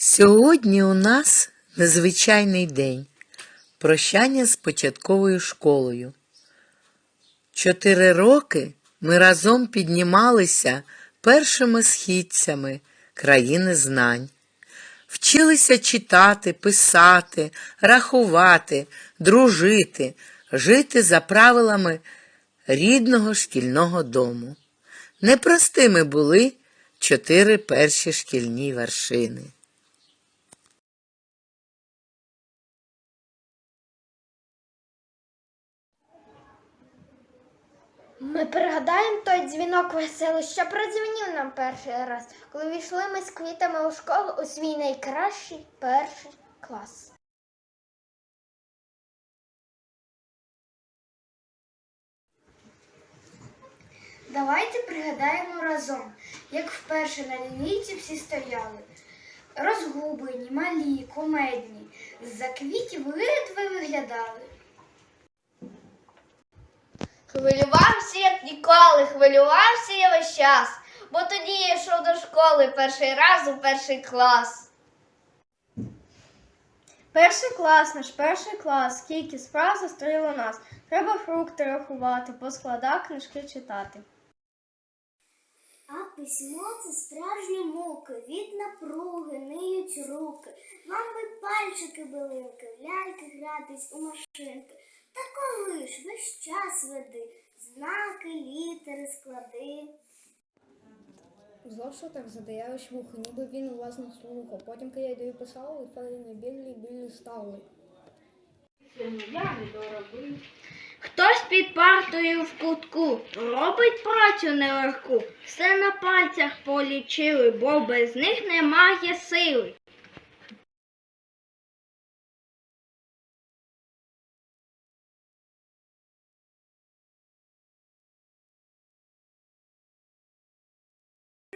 Сьогодні у нас незвичайний день прощання з початковою школою. Чотири роки ми разом піднімалися першими східцями країни знань. Вчилися читати, писати, рахувати, дружити, жити за правилами рідного шкільного дому. Непростими були чотири перші шкільні вершини. Ми пригадаємо той дзвінок веселий, що продзвенів нам перший раз, коли війшли ми з квітами у школу у свій найкращий перший клас. Давайте пригадаємо разом, як вперше на лінійці всі стояли. Розгублені, малі, комедні, з-за квітів ледве виглядали. Хвилювався, як ніколи, хвилювався я весь час, бо тоді я йшов до школи перший раз у перший клас. Перший клас, наш перший клас, скільки справ зустріло нас. Треба фрукти рахувати, по складах книжки читати. А письмо це справжні муки, від напруги ниють руки. Вам би пальчики билинки, в ляльки гратись у машинки. Та коли ж весь час веди, знаки, літери, склади. В зошитах задаєш вухо, ніби він власне слухав. Потім кидаю писав, і фарини білі білі стали. Хтось під партою в кутку робить працю нелегку, все на пальцях полічили, бо без них немає сили.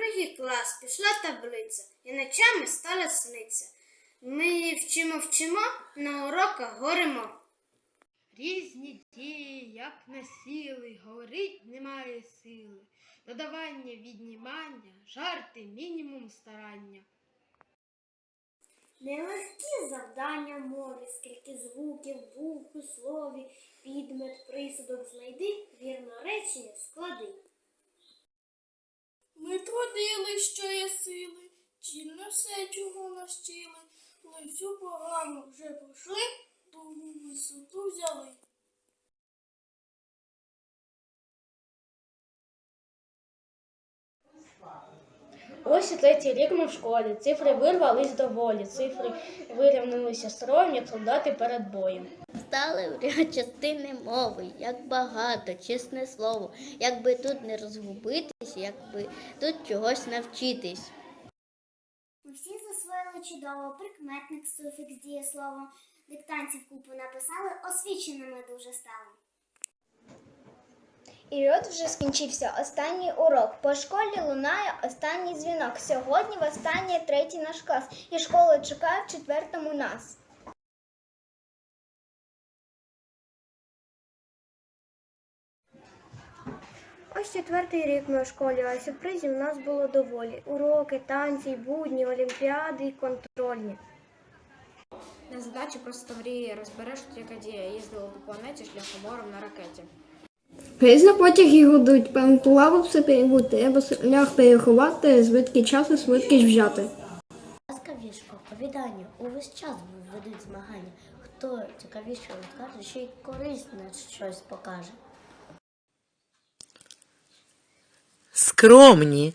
Другий клас пішла таблиця, і ночами стала сниться. Ми її вчимо вчимо, на уроках горемо. Різні дії, як насіли, говорить немає сили. Додавання, віднімання, жарти, мінімум старання. Нелегкі завдання мові, скільки звуків, букв у слові, підмет, присудок знайди, вірно речення склади. Ми трудили, що є сили, чільно все, чого навчили, але всю програму вже пройшли, другу висоту взяли. Ось і третій рік ми в школі. Цифри вирвались доволі, цифри вирівнялися строєм, солдати перед боєм. Стали частини мови, як багато, чесне слово, якби тут не розгубитись, якби тут чогось навчитись. Ми всі засвоїли чудово, прикметник, суфікс, дієслово. Диктантів купу написали, освіченими дуже стали. І от вже скінчився останній урок. По школі лунає останній дзвінок. Сьогодні в останній третій наш клас. І школа чекає в четвертому нас. Ось четвертий рік ми у школі, а сюрпризів у нас було доволі. Уроки, танці, будні, олімпіади і контрольні. На задачі просто мрії розбереш, яка дія їздила по планеті шляхомором на ракеті. Різно потяги гудуть, пам'ятував все перебути, треба шлях переховати, звідки часу швидкість взяти. Ласкавіше оповідання увесь час ведуть змагання. Хто цікавіше розкаже, ще й корисне щось покаже. Скромні,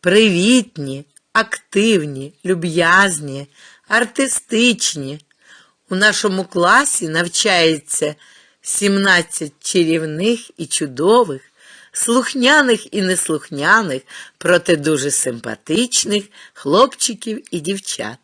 привітні, активні, люб'язні, артистичні. У нашому класі навчається 17 чарівних і чудових, слухняних і неслухняних, проте дуже симпатичних хлопчиків і дівчат.